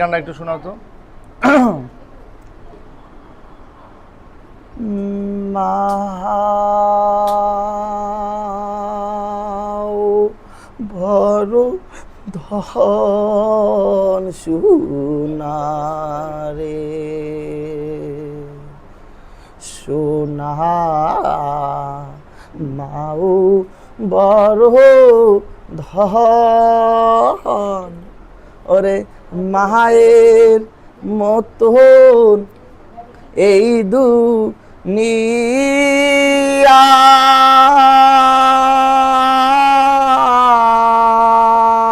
গানটা একটু শোনাও তো। বড় ধন সোনারে সোনা মাও বড় ধন ওরে মায়ের মতন এই দু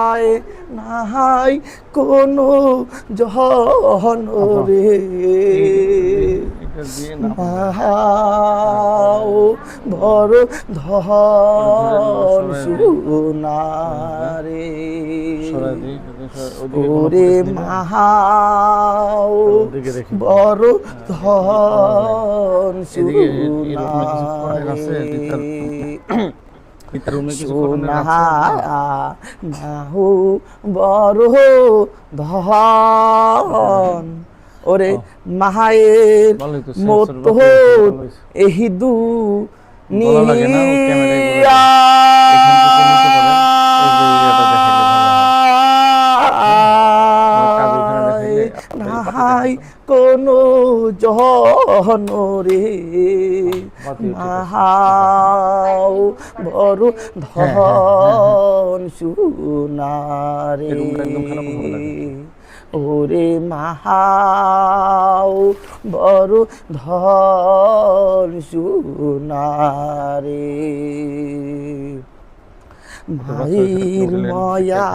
নিয়ায় নাই কোনো জন রে। বড় ধন সোনারে। ওরে দিই। বড় ধন এদিকে এরকম কিছু কর্নার আছে, তিতার- সোনারে তিতার নাহাই কোনো জন রে। বাতি মাহাও বড় ধন সুনারে। ওরে মাহাও বড় ধন সুনারে। মায়ের ময়া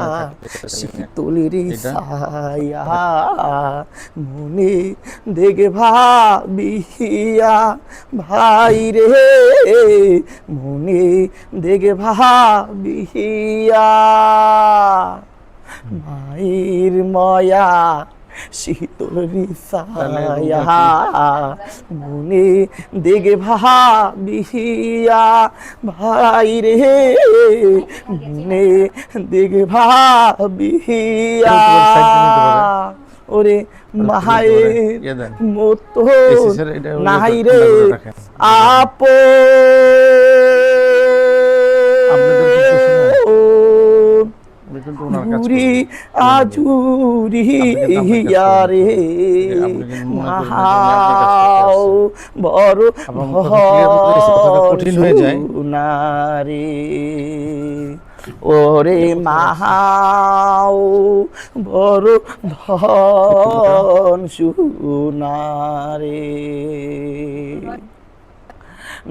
শীতলের ছায়া মনে দেখে ভাবিয়া ভাই রে মনে দেখে ভাবিয়া মায়ের ময়া শীতল ছায়া মনে দেখে ভাবিয়া ভাই রে মনে দেখে ভাবিয়া। ওরে ইয়ে মতো নাই রে ঠান্ডা মাহাও বড় কঠিন হয়ে যায়। নারে ওরে মাহাও বড় ধন সুনারে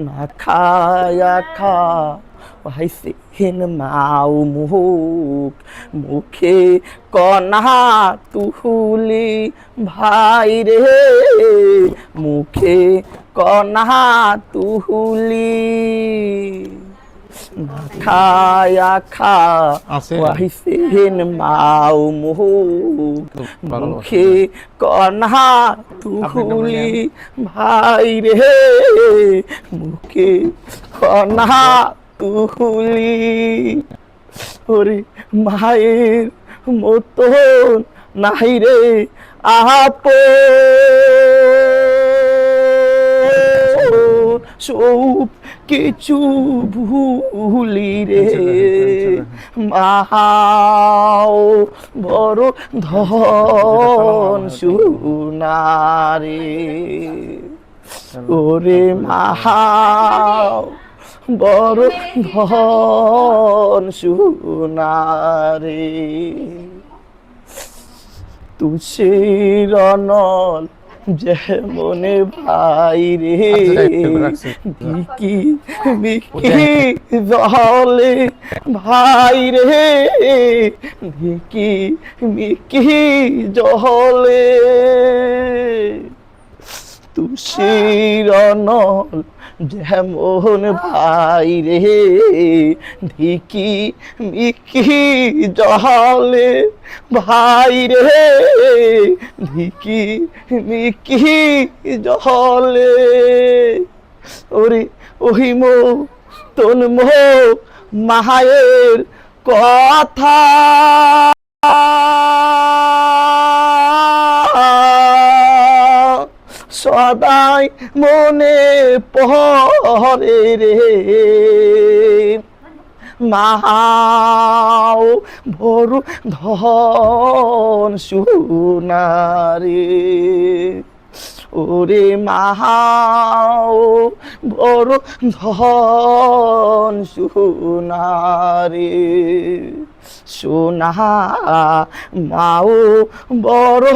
না খায়া খা ভাইসেন মাও মুখ মুখে কনা তুহুলি ভাই রে মুখে কনা তুহুলি। না খায়া খা আছে? মাও মুখ মুখে কনা তুহুলি ভাই রে মুখে কনা তুহুলি ওরে মায়ের মতন নাই রে আপ সব কিছু ভুলি রে মাহাও বড় ধন সুনারে। ওরে মাহাও বড় ধন সুনারে তুষের নল যেমনে ভাই রে। আচ্ছা, একটু রাখছি। বিকি বিকি জলে ভাই রে। বিকি বিকি জলে। তুষির নল যেমন ভাই রে ধিকি মিকি জহলে ভাই রে ধিকি মিকি জহলে ওরে ওহিম তন্ম মায়ের কথা। সদাই মনে পহরে রে। মাহাও বড় ধন সুনারে। ওরে মাহাও বড় ধন সুনারে। সোনা মাও বড়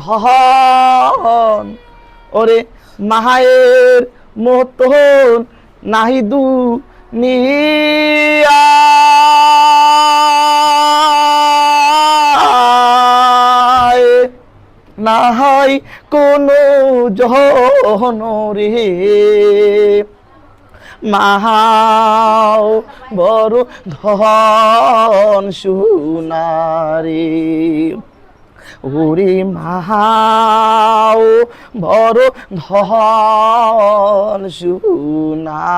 ধন ওরে মায়ের মতন নাহিদু নিয়া। না হয় কোনো জন রে। মাহাও বড় ধন সুনারে। ওরে মাহাও বড় ধন সুনারে।